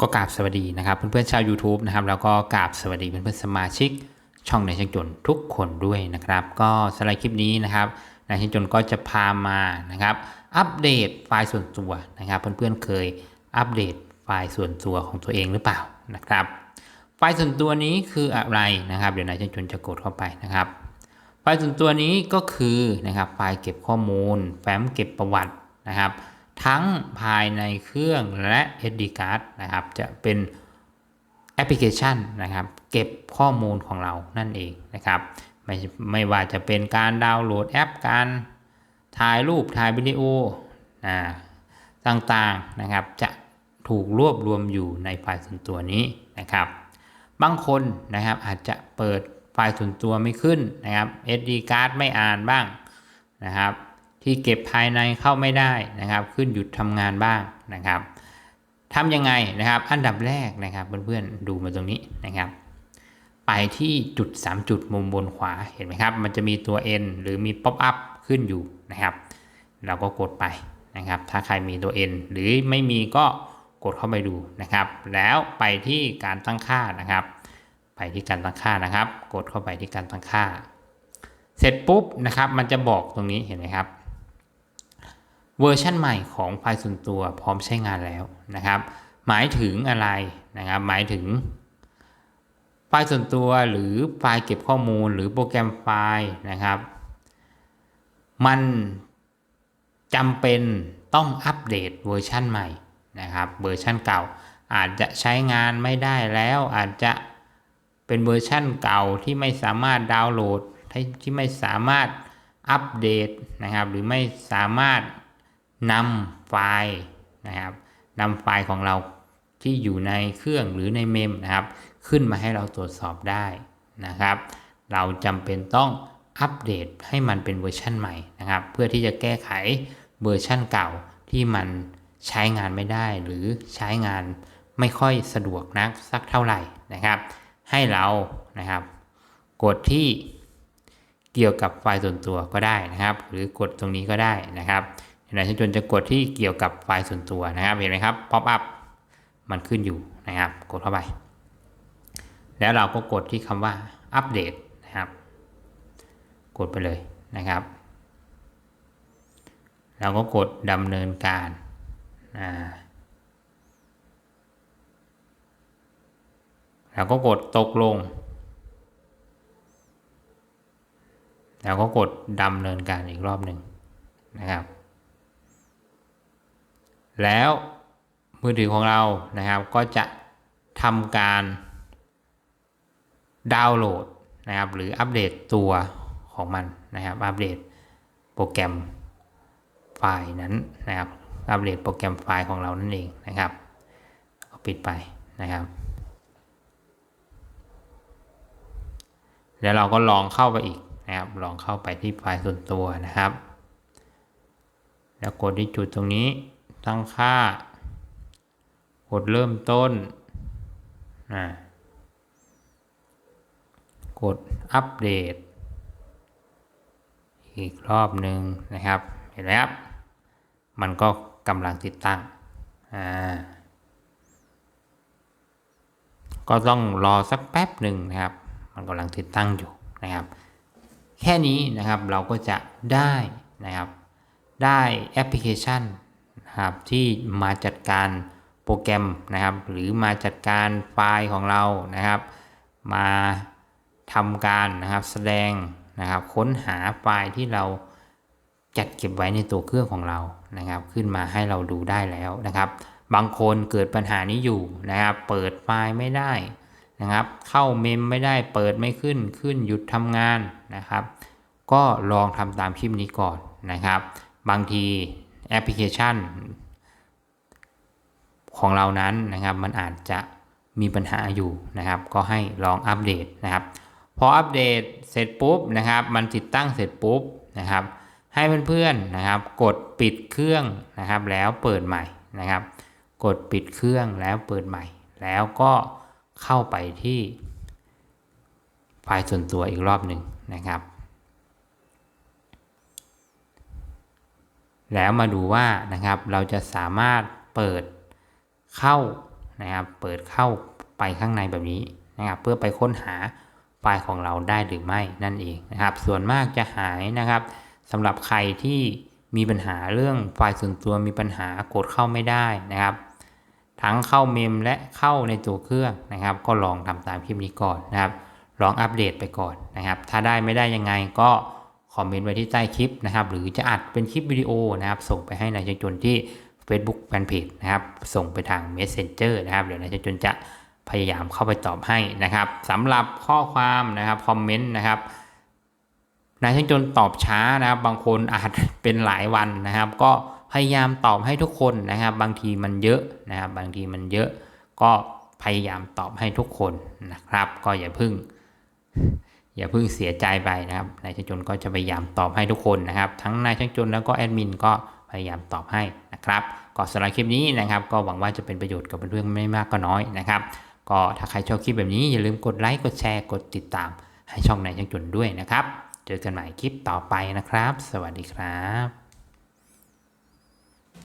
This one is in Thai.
ก็กราบสวัสดีนะครับเพื่อนๆชาว YouTube นะครับแล้วก็กราบสวัสดีเพื่อนๆสมาชิก ช่องในช่างจนทุกคนด้วยนะครับ ก็สไลด์คลิปนี้นะครับในช่างจนก็จะพามานะครับ อัปเดตไฟล์ส่วนตัวนะครับเพื่อนๆเคยอัปเดตไฟล์ส่วนตัวของตัวเองหรือเปล่านะครับ ไฟล์ส่วนตัวนี้คืออะไรนะครับ เดี๋ยวนายช่างจนจะกดเข้าไปนะครับ ไฟล์ส่วนตัวนี้ก็คือนะครับไฟล์เก็บข้อมูล แฟ้มเก็บประวัตินะครับ ทั้งภายในเครื่องและ SD card นะครับ จะเป็นแอปพลิเคชันนะครับ เก็บข้อมูลของเรานั่นเองนะครับไม่ไม่ว่าจะเป็นการดาวน์โหลดแอปการถ่ายรูปถ่ายวิดีโอนะต่างๆนะครับ จะถูกรวบรวมอยู่ในไฟล์ส่วนตัวนี้นะครับ บางคนนะครับอาจจะเปิดไฟล์ส่วนตัวไม่ขึ้นนะครับ SD card ไม่อ่านบ้างนะครับ ที่เก็บภายในเข้าไม่ได้นะครับ ขึ้นหยุดทำงานบ้างนะครับทำยังไงนะครับ อันดับแรกนะครับเพื่อนๆดูมาตรงนี้นะครับ ไปที่จุด 3 จุดมุมบนขวาเห็นไหมครับ มันจะมีตัว N หรือมีป๊อปอัพขึ้นอยู่นะครับ เราก็กดไปนะครับ ถ้าใครมีตัว N หรือไม่มีก็กดเข้าไปดูนะครับ แล้วไปที่การตั้งค่านะครับ ไปที่การตั้งค่านะครับ กดเข้าไปที่การตั้งค่า เสร็จปุ๊บนะครับ มันจะบอกตรงนี้เห็นไหมครับ เวอร์ชันใหม่ของไฟล์ส่วนตัวพร้อมใช้งานแล้วนะครับ หมายถึงอะไรนะครับ หมายถึงไฟล์ส่วนตัวหรือไฟล์เก็บข้อมูลหรือโปรแกรมไฟล์นะครับ มันจำเป็นต้องอัปเดตเวอร์ชันใหม่นะครับเวอร์ชันเก่าอาจจะใช้งานไม่ได้แล้วอาจจะเป็นเวอร์ชันเก่าที่ไม่สามารถดาวน์โหลดที่ไม่สามารถอัปเดตนะครับ หรือไม่สามารถ นำไฟล์นะครับนำไฟล์ของเราที่อยู่ในเครื่องหรือในเมมนะครับ ขึ้นมาให้เราตรวจสอบได้นะครับ เราจำเป็นต้องอัปเดตให้มันเป็นเวอร์ชันใหม่นะครับ เพื่อที่จะแก้ไขเวอร์ชันเก่าที่มันใช้งานไม่ได้ หรือใช้งานไม่ค่อยสะดวกนักสักเท่าไหร่นะครับ ให้เรานะครับ กดที่เกี่ยวกับไฟล์ส่วนตัวก็ได้นะครับ หรือกดตรงนี้ก็ได้นะครับ นายช่างจนจะกดที่เกี่ยวกับไฟล์ส่วนตัวนะครับ เห็นไหมครับป๊อปอัพมันขึ้นอยู่นะครับ กดเข้าไป แล้วเราก็กดที่คำว่าอัปเดตนะครับ กดไปเลยนะครับ เราก็กดดำเนินการเราก็กดตกลง แล้วก็กดดำเนินการอีกรอบหนึ่งนะครับ แล้วมือถือของเรานะครับก็จะทำการดาวน์โหลดนะครับหรืออัปเดตตัวของมันนะครับอัปเดตโปรแกรมไฟล์นั้นนะครับอัปเดตโปรแกรมไฟล์ของเรานั่นเองนะครับปิดไปนะครับ แล้วเราก็ลองเข้าไปอีกนะครับ ลองเข้าไปที่ไฟล์ส่วนตัวนะครับ แล้วกดที่จุดตรงนี้ ตั้งค่ากดเริ่มต้นนะกดอัปเดต อีกรอบหนึ่งนะครับ เห็นไหมครับ มันก็กำลังติดตั้งอ่าก็ต้องรอสักแป๊บหนึ่งนะครับ มันกำลังติดตั้งอยู่นะครับ แค่นี้นะครับเราก็จะได้นะครับ ได้แอปพลิเคชัน นะครับที่มาจัดการโปรแกรมนะครับ หรือมาจัดการไฟล์ของเรานะครับ มาทำการนะครับแสดงนะครับ ค้นหาไฟล์ที่เราจัดเก็บไว้ในตัวเครื่องของเรานะครับ ขึ้นมาให้เราดูได้แล้วนะครับ บางคนเกิดปัญหานี้อยู่นะครับ เปิดไฟล์ไม่ได้นะครับ เข้าเมมไม่ได้เปิดไม่ขึ้นขึ้นหยุดทำงานนะครับ ก็ลองทำตามคลิปนี้ก่อนนะครับ บางที แอปพลิเคชัน ของเรานั้นนะครับ มันอาจจะมีปัญหาอยู่นะครับ ก็ให้ลองอัปเดตนะครับ พออัปเดตเสร็จปุ๊บนะครับ มันติดตั้งเสร็จปุ๊บนะครับ ให้เพื่อนๆนะครับ กดปิดเครื่องนะครับ แล้วเปิดใหม่นะครับ กดปิดเครื่องแล้วเปิดใหม่ แล้วก็เข้าไปที่ไฟล์ส่วนตัวอีกรอบหนึ่งนะครับ แล้วมาดูว่านะครับเราจะสามารถเปิดเข้านะครับ เปิดเข้าไปข้างในแบบนี้นะครับ เพื่อไปค้นหาไฟล์ของเราได้หรือไม่นั่นเองนะครับ ส่วนมากจะหายนะครับสำหรับใครที่มีปัญหาเรื่องไฟล์ส่วนตัวมีปัญหากดเข้าไม่ได้นะครับ ทั้งเข้าเมมและเข้าในตัวเครื่องนะครับ ก็ลองทำตามคลิปนี้ก่อนนะครับ ลองอัปเดตไปก่อนนะครับ ถ้าได้ไม่ได้ยังไงก็ อมเมนต์ไว้ที่ใต้คลิปนะครับ หรือจะอัดเป็นคลิปวิดีโอนะครับ ส่งไปให้นายช่างจนที่ Facebook Fanpage นะครับ ส่งไปทาง Messenger นะครับ เดี๋ยวนายช่างจนจะพยายามเข้าไปตอบให้นะครับสำหรับข้อความนะครับคอมเมนต์นะครับนายช่างจนตอบช้านะครับ บางคนอาจเป็นหลายวันนะครับ ก็พยายามตอบให้ทุกคนนะครับ บางทีมันเยอะนะครับ บางทีมันเยอะ ก็พยายามตอบให้ทุกคนนะครับ ก็อย่าพึ่ง อย่าเพิ่งเสียใจไปนะครับนายช่างจนก็จะพยายามตอบให้ทุกคนนะครับ ทั้งนายช่างจนแล้วก็แอดมินก็พยายามตอบให้นะครับก็สำหรับคลิปนี้นะครับ ก็หวังว่าจะเป็นประโยชน์กับเพื่อนๆไม่มากก็น้อยนะครับ ก็ถ้าใครชอบคลิปแบบนี้อย่าลืมกดไลค์กดแชร์กดติดตาม ให้ช่องนายช่างจนด้วยนะครับ เจอกันใหม่คลิปต่อไปนะครับ สวัสดีครับ